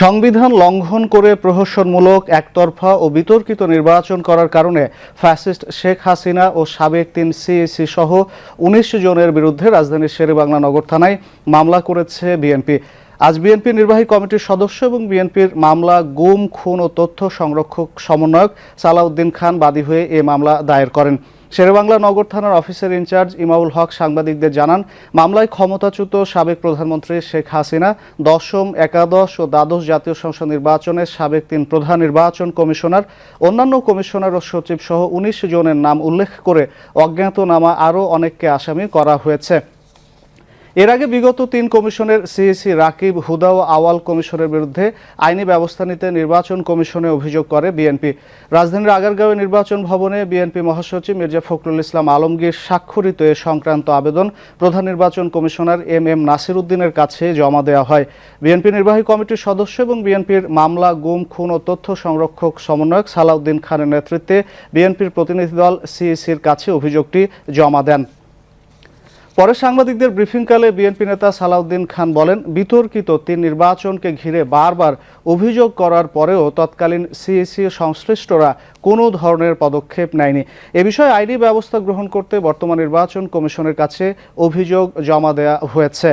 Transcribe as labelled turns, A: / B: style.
A: সংবিধান লঙ্ঘন করে প্রহসনমূলক একতরফা ও বিতর্কিত নির্বাচন করার কারণে ফ্যাসিস্ট শেখ হাসিনা ও সাবেক তিন সিএসি সহ উনিশ জনের বিরুদ্ধে রাজধানীর শেরেবাংলা নগর থানায় মামলা করেছে বিএনপি। আজ বিএনপি নির্বাহী কমিটির সদস্য এবং বিএনপির মামলা, গুম, খুন ও তথ্য সংরক্ষক সমন্বয়ক সালাউদ্দিন খান বাদী হয়ে এ মামলা দায়ের করেন। শেরেবাংলা নগর থানার অফিসার ইনচার্জ ইমাউল হক সাংবাদিকদের জানান, মামলায় ক্ষমতাচ্যুত সাবেক প্রধানমন্ত্রী শেখ হাসিনা, দশম, একাদশ ও দ্বাদশ জাতীয় সংসদ নির্বাচনে সাবেক তিন প্রধান নির্বাচন কমিশনার, অন্যান্য কমিশনার ও সচিব সহ উনিশ জনের নাম উল্লেখ করে অজ্ঞাতনামা আরও অনেককে আসামি করা হয়েছে। এর আগে বিগত তিন কমিশনের সিএসি রাকিব হুদা ও আওয়াল কমিশনের বিরুদ্ধে আইনি ব্যবস্থা নিতে নির্বাচন কমিশনে অভিযোগ করে বিএনপি। রাজধানীর আগারগাঁওয়ে নির্বাচন ভবনে বিএনপি মহাসচিব মির্জা ফখরুল ইসলাম আলমগীর স্বাক্ষরিত এ সংক্রান্ত আবেদন প্রধান নির্বাচন কমিশনার এম এম নাসির উদ্দিনের কাছে জমা দেওয়া হয়। বিএনপি নির্বাহী কমিটির সদস্য এবং বিএনপির মামলা, গুম, খুন ও তথ্য সংরক্ষক সমন্বয়ক সালাউদ্দিন খানের নেতৃত্বে বিএনপির প্রতিনিধি দল সিইসির কাছে অভিযোগটি জমা দেন। পরে সাংবাদিকদের ব্রিফিংকালে বিএনপি নেতা সালাউদ্দিন খান বলেন, বিতর্কিত তিন নির্বাচনকে ঘিরে বারবার অভিযোগ করার পরেও তৎকালীন সিএসি সংশ্লিষ্টরা কোনো ধরনের পদক্ষেপ নেয়নি। এ বিষয়ে আইনি ব্যবস্থা গ্রহণ করতে বর্তমান নির্বাচন কমিশনের কাছে অভিযোগ জমা দেওয়া হয়েছে।